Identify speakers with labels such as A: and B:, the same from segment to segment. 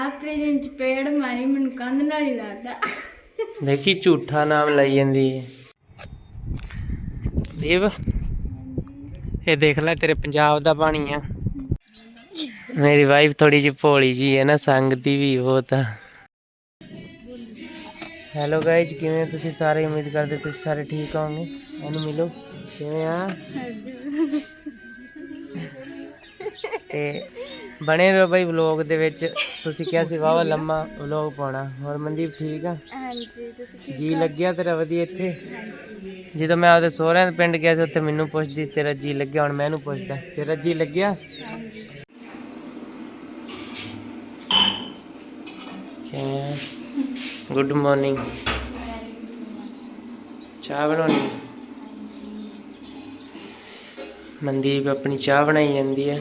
A: ਲਾਪਰੀ ਚ ਪੇੜ ਮਾਰੀ ਮੈਨੂੰ ਕੰਧ ਨਾਲ ਹੀ ਲੱਗਦਾ
B: ਦੇਖੀ ਝੂਠਾ ਨਾਮ ਲਈ ਜਾਂਦੀ ਹੈ ਦੇਵ ਇਹ ਦੇਖ ਲੈ ਤੇਰੇ ਪੰਜਾਬ ਦਾ ਪਾਣੀ ਆ। ਮੇਰੀ ਵਾਈਫ ਥੋੜੀ ਜਿਹੀ ਭੋਲੀ ਜੀ ਹੈ ਨਾ ਸੰਗਤੀ ਵੀ ਬਹੁਤ ਆ। ਹੈਲੋ ਗਾਇਜ਼ ਕਿਵੇਂ ਹੋ ਤੁਸੀਂ ਸਾਰੇ? ਉਮੀਦ ਕਰਦੇ ਤੁਸੀਂ ਸਾਰੇ ਠੀਕ ਹੋਵੋਗੇ। ਇਹਨੂੰ ਮਿਲੋ। ਕਿਵੇਂ ਆ? ਤੇ ਬਣੇ ਰਹੋ ਬਾਈ ਵਲੌਗ ਦੇ ਵਿੱਚ। ਤੁਸੀਂ ਕਿਹਾ ਸੀ ਵਾਵਾ ਲੰਮਾ ਵਲੌਗ ਪਾਉਣਾ। ਹੋਰ ਮਨਦੀਪ ਠੀਕ ਆ?
A: ਹਾਂਜੀ ਤੁਸੀਂ
B: ਜੀ ਲੱਗਿਆ ਤੇਰਾ ਵਧੀਆ ਇੱਥੇ? ਜਦੋਂ ਮੈਂ ਆਪਦੇ ਸਹੁਰਿਆਂ ਦੇ ਪਿੰਡ ਗਿਆ ਸੀ ਉੱਥੇ ਮੈਨੂੰ ਪੁੱਛਦੀ ਤੇਰਾ ਜੀ ਲੱਗਿਆ? ਹੁਣ ਮੈਂ ਇਹਨੂੰ ਪੁੱਛਦਾ ਤੇਰਾ ਜੀ ਲੱਗਿਆ? ਗੁੱਡ ਮਾਰਨਿੰਗ ਚਾਹ ਬਣਾਉਣੀ ਮਨਦੀਪ ਆਪਣੀ ਚਾਹ ਬਣਾਈ ਜਾਂਦੀ ਹੈ।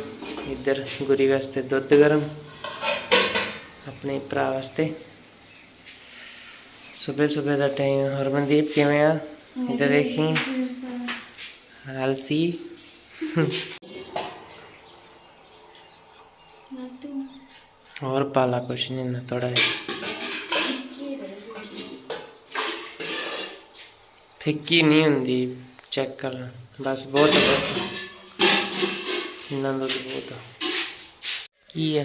B: ਇੱਧਰ ਗੁਰੀ ਵਾਸਤੇ ਦੁੱਧ ਗਰਮ ਆਪਣੇ ਭਰਾ ਵਾਸਤੇ। ਸਵੇਰ ਸਵੇਰ ਦਾ ਟਾਈਮ ਹਰਮਨਦੀਪ ਕਿਵੇਂ ਆ? ਇੱਧਰ ਦੇਖੀ। ਆਲਸੀ। ਹੋਰ ਪਾਲਾ ਕੁਛ ਨਹੀਂ ਨਾ ਥੋੜਾ ਫਿੱਕੀ ਨਹੀਂ ਹੁੰਦੀ ਚੈੱਕ ਕਰ ਲੈ। ਬਸ ਬਹੁਤ ਆ, ਆ। ਇੰਨਾ ਦੁੱਧ ਬਹੁਤ। ਕੀ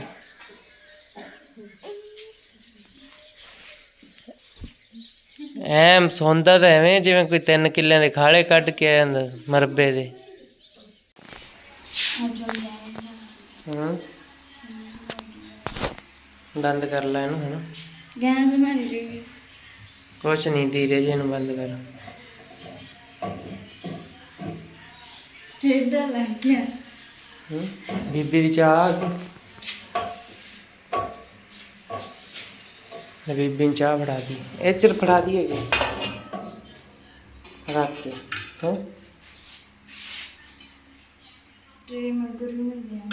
B: ਐਮ ਸੌਂਦਾ ਤਾਂ ਐਵੇਂ ਜਿਵੇਂ ਕੋਈ ਤਿੰਨ ਕਿੱਲਿਆਂ ਦੇ ਖਾਲੇ ਕੱਢ ਕੇ ਆ ਜਾਂਦਾ ਮਰਬੇ ਦੇ। ਹੂੰ। ਬੰਦ ਕਰ ਲੈ ਇਹਨੂੰ ਹੁਣ
A: ਗੈਸ ਮਾਰੀ ਜੀ
B: ਕੁਛ ਨਹੀਂ ਧੀਰੇ ਜਿਹੇ ਨੂੰ ਬੰਦ ਕਰ।
A: ਟੇਡਾ ਲੱਗ ਗਿਆ।
B: ਬੀਬੀ ਦੀ ਚਾਹ ਆ ਗਈ ਲੈ ਬੀਬੀ ਨੂੰ ਚਾਹ ਫੜਾ ਦੀ ਇਹ ਚਿਰ ਫੜਾ ਦੀ ਹੈਗੀ ਰੱਖ ਕੇ ਹਾਂ
A: ਟ੍ਰੇ ਮਗਰ ਨੂੰ ਗਿਆ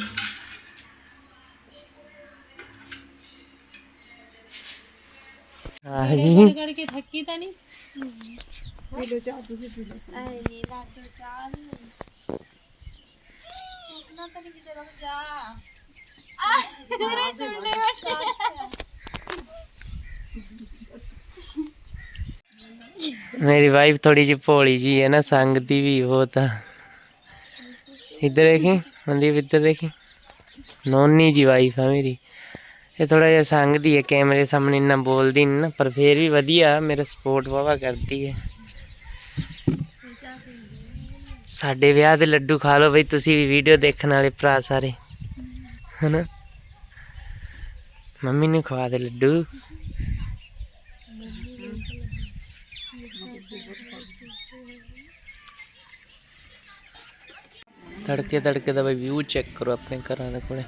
B: ਆਹੀ
C: ਕਰਕੇ ਥੱਕੀ ਤਾਂ ਨਹੀਂ
A: ਆਏ ਨੀ ਲਾਟੋ ਚਾਹ ਨਹੀਂ ਨਾ ਤਾਂ ਨਹੀਂ ਕਿਤੇ ਰੁਕ ਜਾ ਆ ਮੇਰੇ
B: ਵਾਈਫ ਥੋੜੀ ਜਿਹੀ ਭੋਲੀ ਜੀ ਹੈ ਨਾ ਸੰਗਤੀ ਵੀ ਬਹੁਤ ਆ। ਇੱਧਰ ਦੇਖੀ ਮਨਦੀਪ ਇੱਧਰ ਦੇਖੀ। ਨੋਨੀ ਜੀ ਵਾਈਫ ਆ ਮੇਰੀ। ਇਹ ਥੋੜਾ ਜਿਹਾ ਸੰਗਦੀ ਹੈ ਕੈਮਰੇ ਸਾਹਮਣੇ ਇੰਨਾ ਬੋਲਦੀ ਨਹੀਂ ਨਾ ਪਰ ਫੇਰ ਵੀ ਵਧੀਆ ਮੇਰਾ ਸਪੋਰਟ ਵਾਵਾ ਕਰਦੀ ਹੈ। ਸਾਡੇ ਵਿਆਹ ਦੇ ਲੱਡੂ ਖਾ ਲਓ ਬਈ, ਤੁਸੀਂ ਵੀ ਵੀਡੀਓ ਦੇਖਣ ਵਾਲੇ ਭਰਾ ਸਾਰੇ। ਹਨਾ? ਮੰਮੀ ਨੂੰ ਖਵਾ ਦੇ ਲੱਡੂ। ਤੜਕੇ ਤੜਕੇ ਦਾ ਬਈ ਵਿਊ ਚੈੱਕ ਕਰੋ ਆਪਣੇ ਘਰਾਂ ਦੇ ਕੋਲੇ।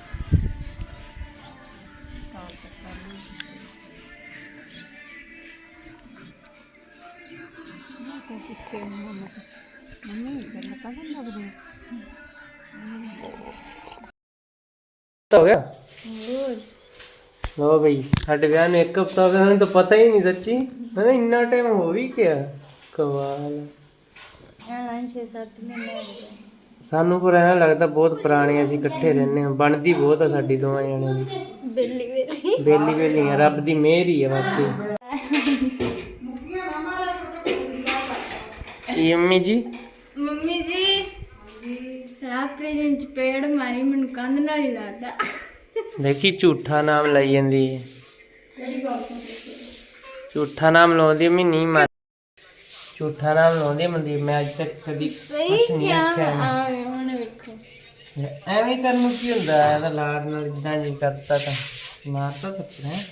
B: ਹੋ ਗਿਆ? ਲੋ ਬਈ ਸਾਡੇ ਵਿਆਹ ਨੂੰ ਇੱਕ ਹਫਤਾ ਹੋ ਗਿਆ ਸਾਨੂੰ ਤਾਂ ਪਤਾ ਹੀ ਨਹੀਂ ਸੱਚੀ। ਮੈਂ ਇੰਨਾ ਟਾਈਮ ਹੋ ਵੀ ਗਿਆ। ਕਮਾਲ।
A: ਹਾਂ 6-7 ਮਹੀਨੇ ਹੋ ਗਏ।
B: ਸਾਨੂੰ ਪਰ ਐਂ ਲੱਗਦਾ ਬਹੁਤ ਪੁਰਾਣੇ ਅਸੀਂ ਇਕੱਠੇ ਰਹਿੰਦੇ ਹਾਂ। ਬਣਦੀ ਬਹੁਤ ਆ ਸਾਡੀ ਦੋਵਾਂ ਜਣਿਆਂ ਦੀ।
A: ਬਿੱਲੀ ਬਿੱਲੀ।
B: ਬੇਲੀ ਬੇਲੀ ਆ ਰੱਬ ਦੀ ਮਿਹਰ ਹੀ ਆ ਬਾਕੀ ਕੀ ਅੰਮੀ
A: ਮੰਮੀ ਜੀ? ਲਾਪਰੀ ਚ ਪੇੜ ਮਾਰੀ ਮੈਨੂੰ ਕੰਧ ਨਾਲ ਹੀ ਲੱਗਦਾ
B: ਦੇਖੀ ਝੂਠਾ ਨਾਮ ਲਈ ਜਾਂਦੀ ਹੈ ਝੂਠਾ ਨਾਮ ਲਾਉਂਦੀ ਮੈਂ ਨਹੀਂ ਮੰਨ ਝੂਠਾ ਨਾਮ ਲਾਉਂਦੀ ਮਨਦੀਪ ਮੈਂ ਅੱਜ ਤੱਕ ਕਦੀ ਕੁਛ ਨਹੀਂ ਆਖਿਆ
A: ਆ ਹੁਣ ਵੇਖੋ।
B: ਐਵੇਂ ਕਰਨ ਨੂੰ ਕੀ ਹੁੰਦਾ ਹੈ? ਇਹਦਾ ਲਾਡ ਨਾਲ ਜਿੱਦਾਂ ਜੀ ਕਰਤਾ ਤਾਂ ਮਾਰਤਾ ਤਾਂ ਹੈ?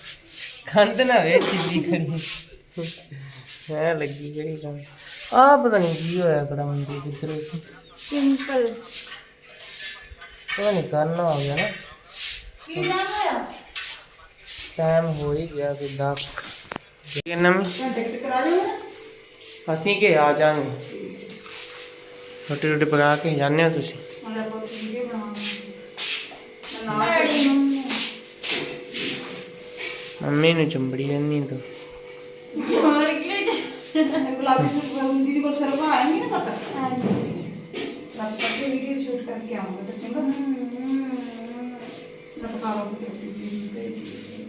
B: ਖੰਦ ਨਾ ਵੇ ਸਿੱਧੀ ਕਰੀ। ਹੈ ਲੱਗੀ ਜਿਹੜੀ ਕੰਮ ਆ ਪਤਾ ਨਹੀਂ ਕੀ ਹੋਇਆ ਕੜਾ ਮੰਦੀ ਕਿੱਧਰ
A: ਸਿੰਪਲ।
B: ਪਤਾ ਨਹੀਂ ਕਰਨਾ ਹੋ ਗਿਆ ਨਾ।
A: ਕੀ ਜਾਣ ਹੋਇਆ
B: ਟਾਈਮ ਹੋ ਹੀ ਗਿਆ ਕਿ 10 ਕਿੰਨਾ ਅਸੀਂ ਕਿ ਆ ਜਾਾਂਗੇ ਰੋਟੀ ਰੋਟੀ ਪਕਾ ਕੇ ਜਾਣੇ ਆ ਤੁਸੀਂ?
A: ਮੈਂ ਆਪਾਂ ਵੀਡੀਓ
B: ਮੰਮੀ ਨੂੰ ਚੰਬੜੀ ਜਾਂਦੀ ਤੂੰ।
A: ਹੋਰ ਕੀ
D: ਵਿੱਚ? ਗੁਲਾਬੀ ਸੂਟ ਦੀਦੀ ਕੋਲ ਸਰਵਾ ਆਏਗੀ ਨਾ ਪਤਾ। तब तक की वीडियो शूट करके आऊँगा तो चंगा मैं बता रहा हूँ कैसी चीज़ कई चीज़ें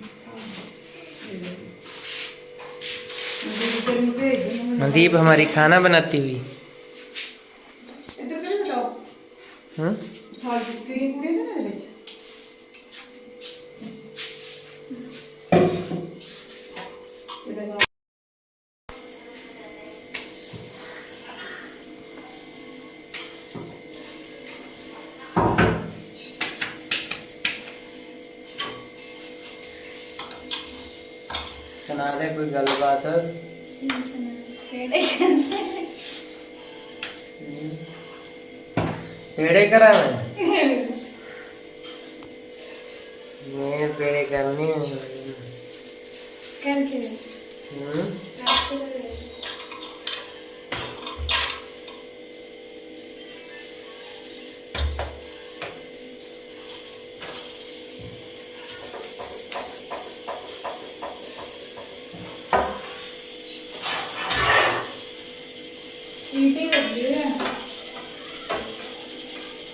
B: मंदीप हमारी खाना बनाती हुई
D: इधर बताओ हाँ कीड़े कूड़े
B: ना है कोई गल
A: बात
B: पेड़े करा मैं मैं पेड़े करनी है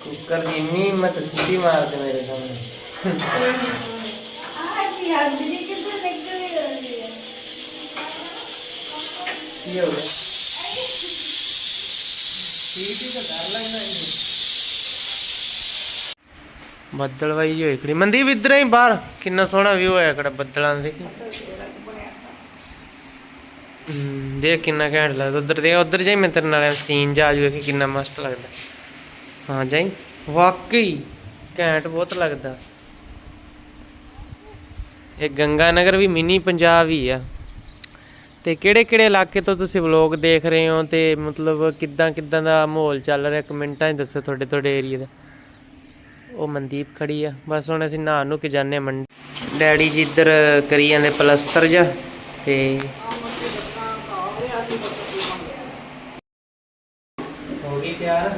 B: ਕੁੱਕਰ ਦੀ ਇੰਨੀ ਹਿੰਮਤ ਸਿੱਧੀ ਮਾਰਦੇ ਮੇਰੇ ਸਾਹਮਣੇ। ਬੱਦਲ ਵਾਈ ਜੀ ਹੋਈ ਮੰਦੀ ਮਨਦੀਪ, ਇਧਰ ਹੀ ਬਾਹਰ। ਕਿੰਨਾ ਸੋਹਣਾ ਵੀ ਹੋਇਆ ਕਿਹੜਾ ਬੱਦਲਾਂ ਦੇ ਦੇਖ। ਕਿੰਨਾ ਘੈਂਟ ਲੱਗਦਾ। ਉਧਰ ਦੇ ਉਧਰ ਜਾਈ ਮੈਂ ਤੇਰੇ ਨਾਲ ਸੀਨ ਜਾ ਜੂ ਕਿੰਨਾ ਮਸਤ ਲੱਗਦਾ। ਹਾਂ ਜਾਈ। ਵਾਕਈ ਘੈਂਟ ਬਹੁਤ ਲੱਗਦਾ। ਇਹ ਗੰਗਾ ਨਗਰ ਵੀ ਮਿਨੀ ਪੰਜਾਬ ਹੀ ਆ। ਤੇ ਕਿਹੜੇ ਕਿਹੜੇ ਇਲਾਕੇ ਤੋਂ ਤੁਸੀਂ ਵਲੋਗ ਦੇਖ ਰਹੇ ਹੋ ਤੇ ਮਤਲਬ ਕਿੱਦਾਂ ਕਿੱਦਾਂ ਦਾ ਮਾਹੌਲ ਚੱਲ ਰਿਹਾ? ਕਮੈਂਟਾਂ 'ਚ ਦੱਸੋ ਤੁਹਾਡੇ ਤੁਹਾਡੇ ਏਰੀਆ ਦਾ। ਉਹ ਮਨਦੀਪ ਖੜੀ ਆ। ਬਸ ਹੁਣ ਅਸੀਂ ਨਹਾ ਨੂੰ ਕੇ ਜਾਂਦੇ ਹਾਂ ਮੰਡੀ। ਡੈਡੀ ਜੀ ਇੱਧਰ ਕਰੀ ਜਾਂਦੇ ਪਲਸਤਰ ਜਾ ਤੇ ਹੋ ਗਈ ਤਿਆਰ?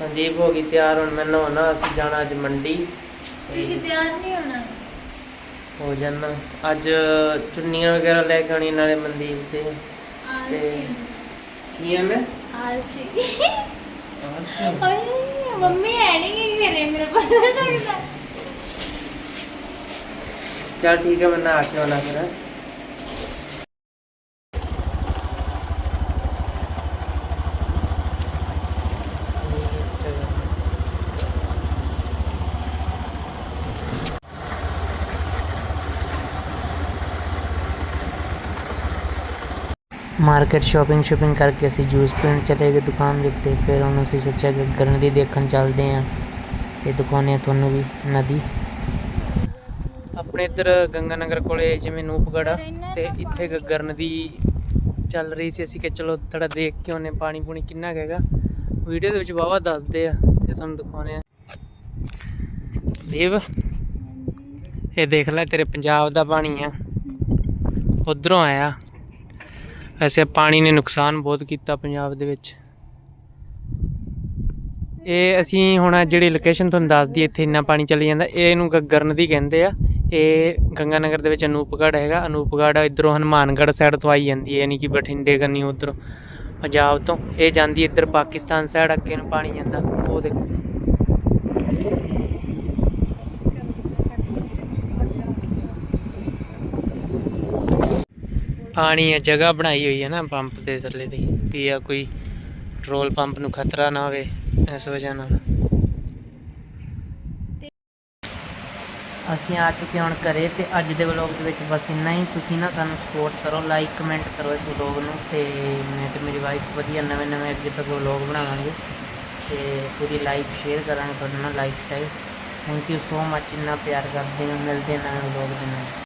B: ਮਨਦੀਪ ਹੋ ਗਈ ਤਿਆਰ ਹੁਣ ਮੈਂ ਨਹਾਉਣਾ ਅਸੀਂ ਜਾਣਾ ਅੱਜ ਮੰਡੀ।
A: ਤੁਸੀਂ ਤਿਆਰ ਨਹੀਂ ਹੋਣਾ?
B: ਹੋ ਜਾਣਾ। ਅੱਜ ਚੁੰਨੀਆਂ ਵਗੈਰਾ ਲੈ ਕੇ ਆਉਣੀ ਨਾਲੇ ਮਨਦੀਪ ਤੇ
A: ਆਲਸੀ
B: ਕੀ ਹੈ ਮੈਂ?
A: ਆਲਸੀ। ਓਏ ਮੰਮੀ ਹੈ ਨਹੀਂ ਕੀ ਕਰੇ ਮੇਰੇ ਪਤਾ ਲੱਗਦਾ।
B: ਚਲ ਠੀਕ ਹੈ ਮੈਂ ਨਹਾ ਕੇ ਆਉਣਾ ਫਿਰ। ਮਾਰਕੀਟ ਸ਼ਾਪਿੰਗ ਸ਼ਾਪਿੰਗ ਕਰਕੇ ਅਸੀਂ ਜੂਸ ਪੀਣ ਚਲੇ ਗਏ ਦੁਕਾਨ ਦੇ ਉੱਤੇ। ਫਿਰ ਹੁਣ ਅਸੀਂ ਸੋਚਿਆ ਕਿ ਗਰਨ ਦੀ ਦੇਖਣ ਚੱਲਦੇ ਆਂ ਤੇ ਦਿਖਾਉਂਦੇ ਆ ਤੁਹਾਨੂੰ ਵੀ ਨਦੀ ਆਪਣੇ ਇੱਧਰ ਗੰਗਾ ਨਗਰ ਕੋਲੇ ਜਿਵੇਂ ਨੂਪਗੜ ਤੇ ਇੱਥੇ ਗੱਗਰ ਨਦੀ ਚੱਲ ਰਹੀ ਸੀ। ਅਸੀਂ ਕਿ ਚਲੋ ਥੋੜਾ ਦੇਖ ਕੇ ਉਹਨੇ ਪਾਣੀ ਪੂਣੀ ਕਿੰਨਾ ਕੁ ਹੈਗਾ। ਵੀਡੀਓ ਦੇ ਵਿੱਚ ਵਾਵਾ ਦੱਸਦੇ ਆ ਤੇ ਤੁਹਾਨੂੰ ਦਿਖਾਉਂਦੇ ਆ ਦੇਵ ਇਹ ਦੇਖ ਲੈ ਤੇਰੇ ਪੰਜਾਬ ਦਾ ਪਾਣੀ ਆ। ਉਧਰੋਂ ਆਇਆ। ਵੈਸੇ ਪਾਣੀ ਨੇ ਨੁਕਸਾਨ ਬਹੁਤ ਕੀਤਾ ਪੰਜਾਬ ਦੇ ਵਿੱਚ। ਇਹ ਅਸੀਂ ਹੁਣ ਜਿਹੜੀ ਲੋਕੇਸ਼ਨ ਤੁਹਾਨੂੰ ਦੱਸਦੀ ਇੱਥੇ ਇੰਨਾ ਪਾਣੀ ਚੱਲੀ ਜਾਂਦਾ। ਇਹ ਇਹਨੂੰ ਗੱਗਰ ਨਦੀ ਕਹਿੰਦੇ ਆ। ਇਹ ਗੰਗਾ ਨਗਰ ਦੇ ਵਿੱਚ ਅਨੂਪਗੜ੍ਹ ਹੈਗਾ। ਅਨੂਪਗੜ੍ਹ ਇਧਰੋਂ ਹਨੂਮਾਨਗੜ੍ਹ ਸਾਈਡ ਤੋਂ ਆਈ ਜਾਂਦੀ ਹੈ, ਯਾਨੀ ਕਿ ਬਠਿੰਡੇ ਕੰਨੀ ਉਧਰੋਂ ਪੰਜਾਬ ਤੋਂ। ਇਹ ਜਾਂਦੀ ਇੱਧਰ ਪਾਕਿਸਤਾਨ ਸਾਈਡ ਅੱਗੇ ਨੂੰ ਪਾਣੀ ਜਾਂਦਾ। ਉਹ ਦੇਖੋ। ਪਾਣੀ ਹੈ ਜਗ੍ਹਾ ਬਣਾਈ ਹੋਈ ਹੈ ਨਾ ਪੰਪ ਦੇ ਥੱਲੇ ਦੀ, ਵੀ ਆ ਕੋਈ ਪੈਟਰੋਲ ਪੰਪ ਨੂੰ ਖਤਰਾ ਨਾ ਹੋਵੇ ਇਸ ਵਜ੍ਹਾ ਨਾਲ। ਅਸੀਂ ਆ ਚੁੱਕੇ ਹੁਣ ਘਰੇ ਤੇ ਅੱਜ ਦੇ ਵਲੌਗ ਦੇ ਵਿੱਚ ਬਸ ਇੰਨਾ ਹੀ। ਤੁਸੀਂ ਨਾ ਸਾਨੂੰ ਸਪੋਰਟ ਕਰੋ ਲਾਈਕ ਕਮੈਂਟ ਕਰੋ ਇਸ ਵਲੌਗ ਨੂੰ ਤੇ ਮੈਂ ਤੇ ਮੇਰੀ ਵਾਈਫ ਵਧੀਆ ਨਵੇਂ ਨਵੇਂ ਅੱਗੇ ਤੱਕ ਵਲੌਗ ਬਣਾਵਾਂਗੇ ਤੇ ਪੂਰੀ ਲਾਈਫ ਸ਼ੇਅਰ ਕਰਾਂਗੇ ਤੁਹਾਡੇ ਨਾਲ lifestyle thank you so much ਇੰਨਾ ਪਿਆਰ ਕਰਦੇ ਹੋ, ਮਿਲਦੇ ਨਾਲ ਵਲੌਗ ਦੇ ਨਾਲ।